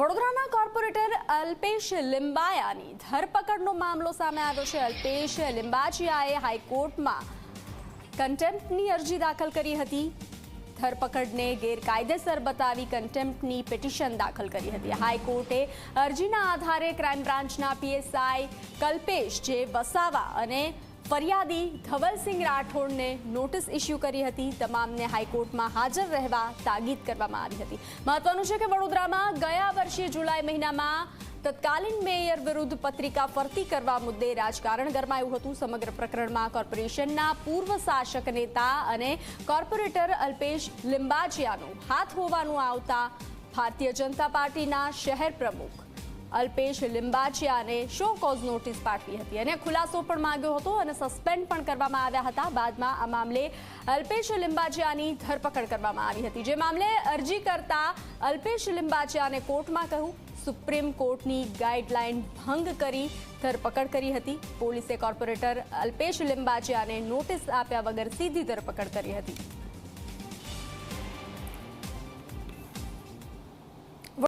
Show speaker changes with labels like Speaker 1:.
Speaker 1: વડોદરાના કોર્પોરેટર અલ્પેશ લિંબાયાની ધરપકડનો મામલો સામે આવ્યો છે. અલ્પેશ લિંબાચિયાએ હાઈકોર્ટમાં કન્ટેમ્પ્ટની અરજી દાખલ કરી હતી. ધરપકડને ગેરકાયદેસર બતાવી કન્ટેમ્પ્ટની પિટિશન દાખલ કરી હતી. હાઈકોર્ટે અરજીના આધારે ક્રાઇમ બ્રાન્ચના પીએસઆઈ કલ્પેશ જે વસાવા અને ફરિયાદી ધવલસિંહ રાઠોડને નોટિસ ઇસ્યુ કરી હતી. તમામને હાઈકોર્ટમાં હાજર રહેવા તાગીદ કરવામાં આવી હતી. મહત્વનું છે કે વડોદરામાં ગયા વર્ષે જુલાઈ મહિનામાં તત્કાલીન મેયર વિરુદ્ધ પત્રિકા ફરતી કરવા મુદ્દે રાજકારણ ગરમાયું હતું. સમગ્ર પ્રકરણમાં કોર્પોરેશનના પૂર્વ શાસક નેતા અને કોર્પોરેટર અલ્પેશ લિંબાચિયાનો હાથ હોવાનું આવતા ભારતીય જનતા પાર્ટીના શહેર પ્રમુખ અલ્પેશ લિંબાચિયાને શો કોઝ નોટિસ પાઠવી હતી અને ખુલાસો પણ માંગ્યો હતો અને સસ્પેન્ડ પણ કરવામાં આવ્યા હતા. બાદમાં આ મામલે અલ્પેશ લિંબાચિયાની ધરપકડ કરવામાં આવી હતી. જે મામલે અરજી કરતા અલ્પેશ લિંબાચિયાને કોર્ટમાં કહ્યું, સુપ્રીમ કોર્ટની ગાઈડલાઈન ભંગ કરી ધરપકડ કરી હતી. પોલીસે કોર્પોરેટર અલ્પેશ લિંબાચિયાને નોટિસ આપ્યા વગર સીધી ધરપકડ કરી હતી.